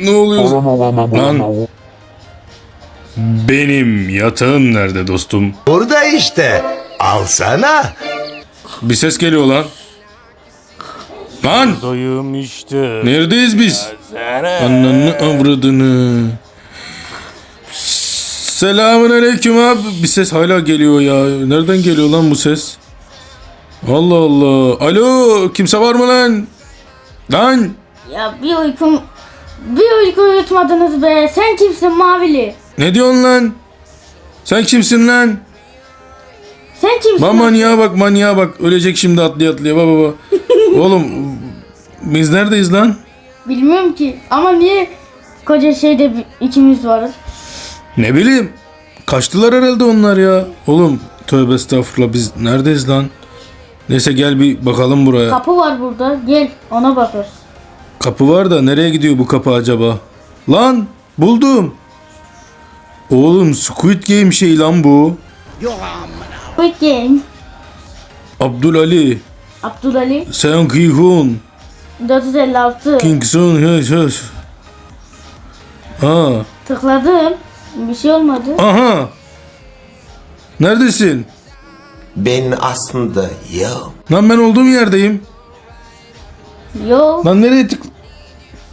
Ne oluyor? Lan benim yatağım nerede dostum? Burada işte. Alsana. Bir ses geliyor lan. Lan Dayım işte. neredeyiz biz? Ananı avradını. Selamun aleyküm abi. Bir ses hala geliyor ya. Nereden geliyor lan bu ses? Allah Allah. Alo kimse var mı lan? Lan Ya bir uykum... Bir uyku uyutmadınız be. Sen kimsin Mavili? ne diyorsun lan? Sen kimsin lan? Sen kimsin? Bak manyağa bak manyağa bak. Ölecek şimdi atlaya atlaya baba baba. Oğlum biz neredeyiz lan? Bilmiyorum ki. Ama niye koca şeyde ikimiz varız? Ne bileyim. Kaçtılar herhalde onlar ya. Oğlum tövbe estağfurullah biz neredeyiz lan? Neyse gel bir bakalım buraya. Kapı var burada. Gel ona bakır. Kapı var da nereye gidiyor bu kapı acaba? Lan buldum. Oğlum Squid Game şey lan bu. Quick game. Abdülali, Abdülali. Seong Ki-hun, 456. King Sun, Höş Höş. Ha, Tıkladım. Bir şey olmadı. aha. Neredesin? Ben aslında yok. Lan ben olduğum yerdeyim. Yok. Lan nereye tık...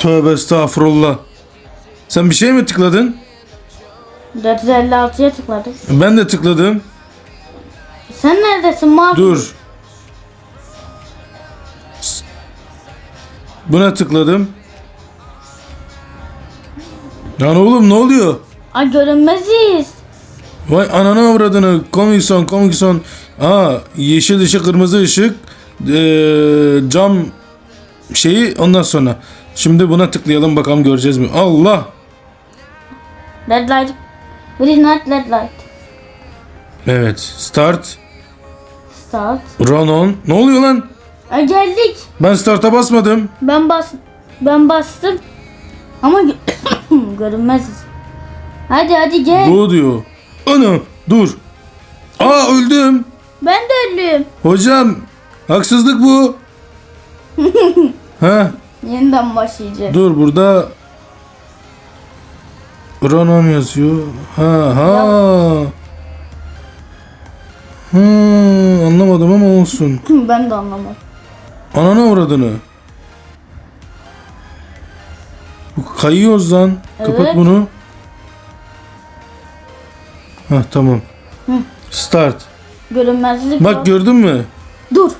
Tövbe estağfurullah. Sen bir şey mi tıkladın? 456'ya tıkladım. Ben de tıkladım. Sen neredesin Mavi? Dur. Buna tıkladım. Lan oğlum ne oluyor? Ay görünmeziz. Vay ananı avradını. Komik son komik son. Aa yeşil ışık kırmızı ışık. Ee, cam şeyi ondan sonra. Şimdi buna tıklayalım bakalım göreceğiz mi? Allah. Red light. Green light, red light. Evet. Start. Start. Run on. Ne oluyor lan? Ay geldik. Ben start'a basmadım. Ben bas ben bastım. Ama gö- görünmeziz. Hadi hadi gel. Bu diyor. Ana dur. Aa öldüm. Ben de ölüyüm. Hocam haksızlık bu. ha Yeniden başlayacağız. dur burada Ronan yazıyor. Ha ha. Hmm, anlamadım ama olsun. ben de anlamadım. Anana uğradığını. Bu kayıyoruz lan. Kapat Evet. bunu. Ha tamam. Start. Görünmezlik Bak var. gördün mü? Dur.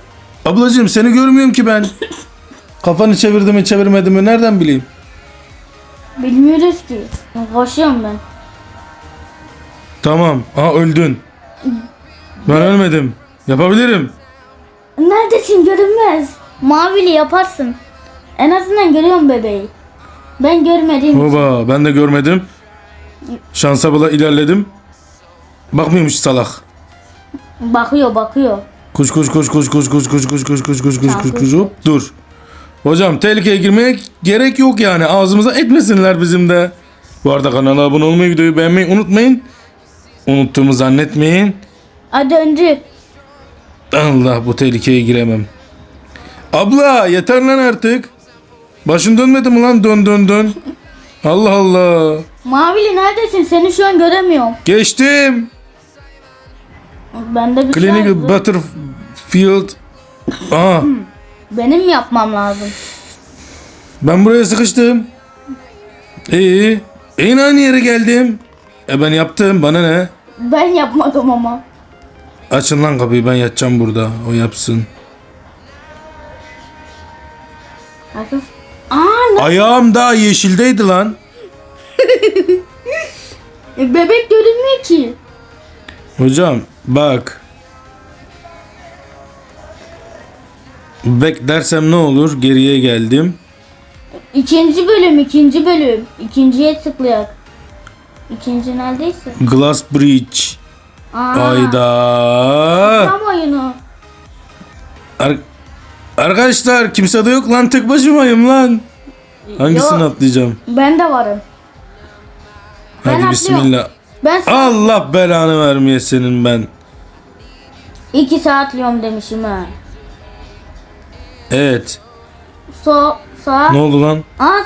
Ablacığım seni görmüyorum ki ben. Kafanı çevirdi mi çevirmedi mi nereden bileyim? Bilmiyoruz ki. Koşuyorum ben. Tamam. Aa öldün. Ben ölmedim. Yapabilirim. Neredesin görünmez. Mavili yaparsın. En azından görüyorum bebeği. Ben görmedim. Baba ben de görmedim. Şansa bula ilerledim. Bakmıyormuş salak. Bakıyor bakıyor. Koş koş koş koş koş koş koş koş koş koş koş koş koş koş hop dur. Hocam tehlikeye girmeye gerek yok yani. Ağzımıza etmesinler bizim de. Bu arada kanala abone olmayı, videoyu beğenmeyi unutmayın. Unuttuğumu zannetmeyin. Hadi döndü. Allah bu tehlikeye giremem. Abla yeter lan artık. Başın dönmedi mi lan dön dön dön. Allah Allah. Mavili neredesin? Seni şu an göremiyorum. Geçtim. Bende bir şey Clinical yazdı. Butterfield. Aa Benim mi yapmam lazım? ben buraya sıkıştım. İyi. En aynı yere geldim. E ben yaptım bana ne? Ben yapmadım ama. Açın lan kapıyı ben yatacağım burada. O yapsın. Aa? Ayağım daha yeşildeydi lan. E, bebek görünmüyor ki. Hocam bak. Bek dersem ne olur? Geriye geldim. İkinci bölüm, ikinci bölüm. İkinciye tıklayak. İkinci neredeyse. Glass Bridge. Aa, Ayda. Tam oyunu. Ar- Arkadaşlar kimse de yok lan tek başımayım lan. Hangisini Yok, atlayacağım? Ben de varım. Ben Hadi atlıyorum. bismillah. Ben s- Allah belanı vermeye senin ben. iki saat atlıyorum demişim ha. Evet. So Sağa. Ne oldu lan? Aa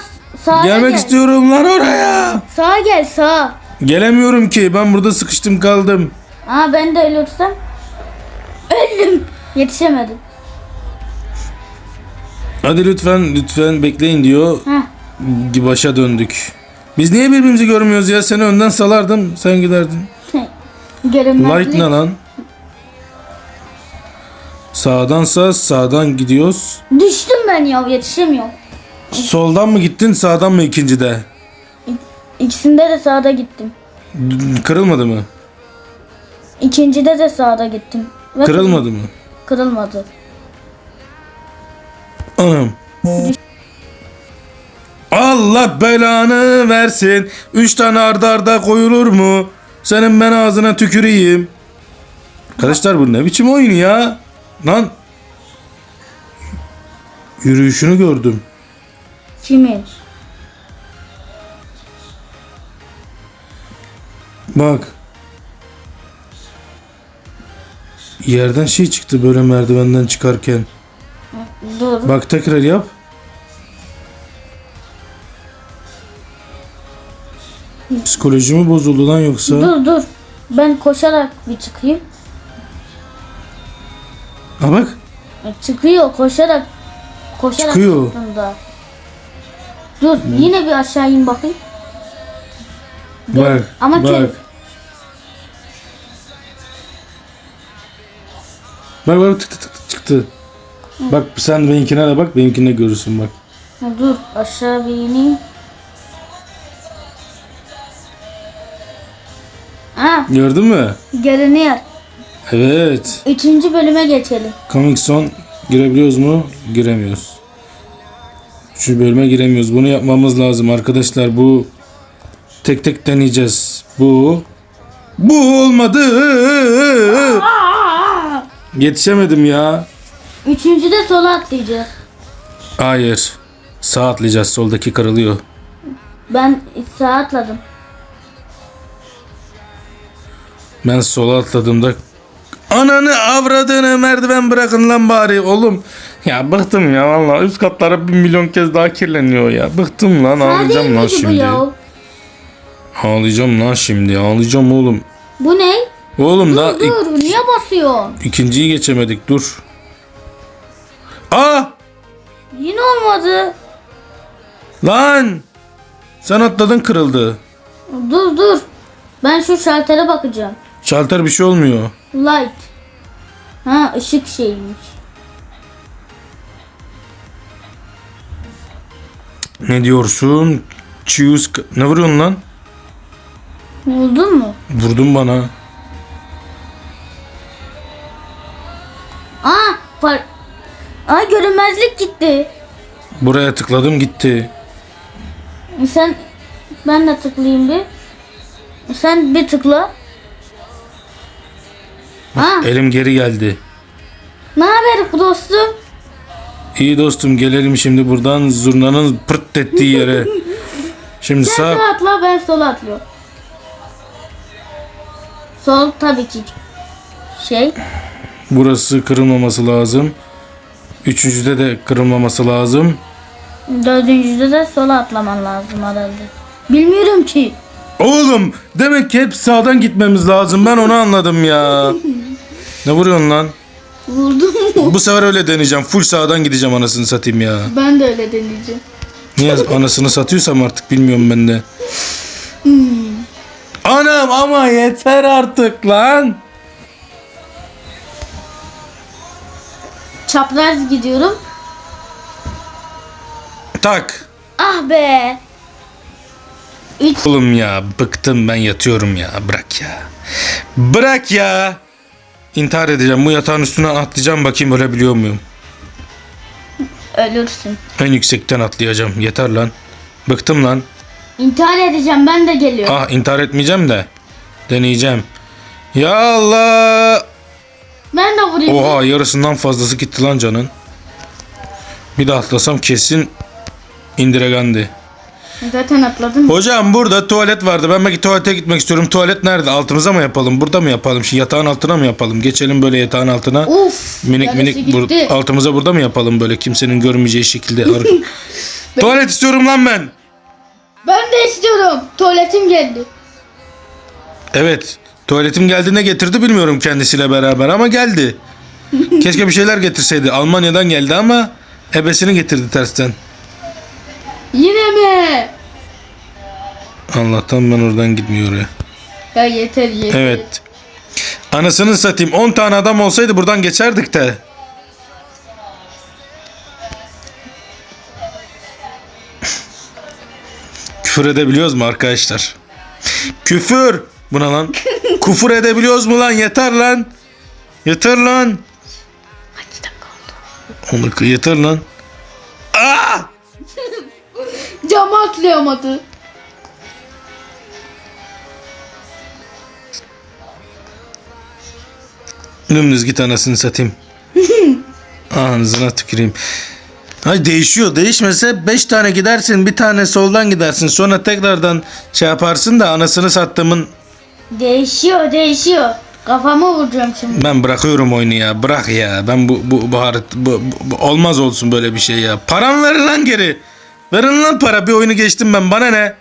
sağa Gelmek gel. istiyorum lan oraya. Sağa gel sağa. Gelemiyorum ki. Ben burada sıkıştım kaldım. Aa ben de ölürsem. Öldüm. Yetişemedim. Hadi lütfen lütfen bekleyin diyor. Heh. Başa döndük. Biz niye birbirimizi görmüyoruz ya? Seni önden salardım. Sen giderdin. Görünmezlik. Light ne lan? Sağdansa sağdan gidiyoruz. Düştüm ben ya yetişemiyorum. Soldan mı gittin sağdan mı ikincide? İkisinde de sağda gittim. D- Kırılmadı mı? İkincide de sağda gittim. Ve Kırılmadı mı? Kırılmadı. Anam. Allah belanı versin. Üç tane arda arda koyulur mu? Senin ben ağzına tüküreyim. Arkadaşlar bu ne biçim oyun ya? Lan. Yürüyüşünü gördüm. Kimin? Bak. Yerden şey çıktı böyle merdivenden çıkarken. Dur. Bak tekrar yap. Psikoloji mi bozuldu lan yoksa? Dur dur. Ben koşarak bir çıkayım. Ha bak. Çıkıyor koşarak. Koşarak Çıkıyor. çıktım da. Dur yine bir aşağı in bakayım. Gör- Bak. Ama bak. Bak bak tık tık tık tık çıktı. Bak sen benimkine de bak benimkine görürsün bak. Dur aşağı bir ineyim. Ha Gördün mü? görünüyor. Evet. Üçüncü bölüme geçelim. Comic Son girebiliyoruz mu? Giremiyoruz. Şu bölüme giremiyoruz. Bunu yapmamız lazım arkadaşlar. Bu tek tek deneyeceğiz. Bu bu olmadı. Yetişemedim ya. Üçüncüde sola atlayacağız. Hayır. Sağ atlayacağız. Soldaki kırılıyor. Ben sağa atladım. Ben sola atladığımda Ananı avradını merdiven bırakın lan bari oğlum. Ya bıktım ya vallahi üst katlara bir milyon kez daha kirleniyor ya. Bıktım lan ağlayacağım lan şimdi. ya. Ağlayacağım lan şimdi ağlayacağım oğlum. Bu ne? Oğlum da ik- Dur niye basıyorsun? ikinciyi geçemedik dur. Aa Yine olmadı. lan sen atladın kırıldı. Dur dur. Ben şu şaltere bakacağım. Şalter bir şey olmuyor. Light. Ha ışık şeymiş. Ne diyorsun? Choose ne vuruyorsun lan? Buldun mu? Vurdun bana. Aa par Aa görünmezlik gitti. Buraya tıkladım gitti. Sen ben de tıklayayım bir. Sen bir tıkla. Aa Elim geri geldi. ne haber dostum? İyi dostum gelelim şimdi buradan zurnanın pırt ettiği yere. Şimdi Sen sağ atla ben sola atlıyorum. Sol tabii ki şey. burası kırılmaması lazım. Üçüncüde de kırılmaması lazım. Dördüncüde de sola atlaman lazım herhalde. Bilmiyorum ki. Oğlum demek ki hep sağdan gitmemiz lazım. Ben onu anladım ya. Ne vuruyorsun lan? Vurdun mu? Bu sefer öyle deneyeceğim. Full sağdan gideceğim anasını satayım ya. Ben de öyle deneyeceğim. Niye anasını satıyorsam artık bilmiyorum ben de. Anam ama yeter artık lan. Çapraz gidiyorum. Tak. Ah be. Üç. Oğlum ya bıktım ben yatıyorum ya bırak ya. Bırak ya. İntihar edeceğim bu yatağın üstüne atlayacağım bakayım ölebiliyor muyum? Ölürsün. En yüksekten atlayacağım yeter lan. Bıktım lan. İntihar edeceğim ben de geliyorum. Ah intihar etmeyeceğim de. Deneyeceğim. Ya Allah. Ben de vurayım. Oha yarısından fazlası gitti lan canın. Bir de atlasam kesin indiregandi. Zaten atladım. Hocam burada tuvalet vardı. Ben belki tuvalete gitmek istiyorum. Tuvalet nerede? Altımıza mı yapalım? Burada mı yapalım? Şu yatağın altına mı yapalım? Geçelim böyle yatağın altına. Uf. minik yarısı minik bur- gitti. altımıza burada mı yapalım böyle kimsenin görmeyeceği şekilde? Tuvalet istiyorum lan ben. Ben de istiyorum. Tuvaletim geldi. Evet. Tuvaletim geldi ne getirdi bilmiyorum kendisiyle beraber ama geldi. Keşke bir şeyler getirseydi. Almanya'dan geldi ama ebesini getirdi tersten. Yine mi? Allah'tan ben oradan gitmiyor ya. Ya yeter yeter. Evet. Anasını satayım. 10 tane adam olsaydı buradan geçerdik de. Küfür edebiliyoruz mu arkadaşlar? Küfür. Buna lan. Küfür edebiliyoruz mu lan? Yeter lan. Yeter lan. Onu yeter lan. Cama atlayamadı. Dümdüz git anasını satayım. Ağzına tüküreyim. Ay değişiyor. Değişmese 5 tane gidersin. Bir tane soldan gidersin. Sonra tekrardan şey yaparsın da anasını sattığımın Değişiyor değişiyor. Kafama vuracağım şimdi. ben bırakıyorum oyunu ya. Bırak ya. Ben bu bu bu, bu, bu- bu- olmaz olsun böyle bir şey ya. Param verin lan geri. Verin lan para. Bir oyunu geçtim ben. Bana ne?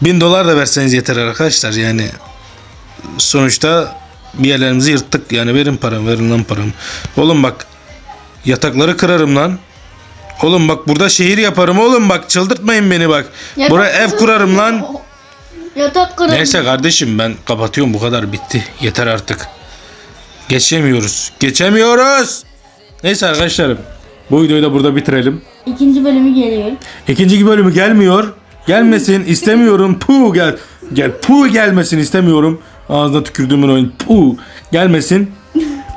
Bin dolar da verseniz yeter arkadaşlar. Yani sonuçta bir yerlerimizi yırttık. Yani verin param. Verin lan param. Oğlum bak. Yatakları kırarım lan. Oğlum bak burada şehir yaparım oğlum bak çıldırtmayın beni bak. Yatak Buraya ev kurarım lan. Yatak kırıldı. Neyse kardeşim ben kapatıyorum bu kadar bitti. Yeter artık. Geçemiyoruz. Geçemiyoruz. Neyse arkadaşlarım. Bu videoyu da burada bitirelim. İkinci bölümü geliyor. İkinci bölümü gelmiyor. Gelmesin istemiyorum. Puh gel. Gel puh gelmesin istemiyorum. Ağzına tükürdüğümün oyun. Puh gelmesin.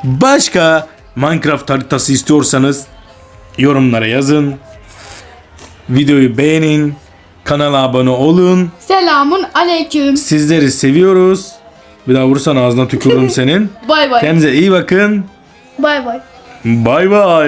Başka Minecraft haritası istiyorsanız yorumlara yazın. Videoyu beğenin. Kanala abone olun. Selamun aleyküm. Sizleri seviyoruz. Bir daha vursan ağzına tükürürüm senin. Bay bay. Kendinize iyi bakın. Bay bay. Bay bay.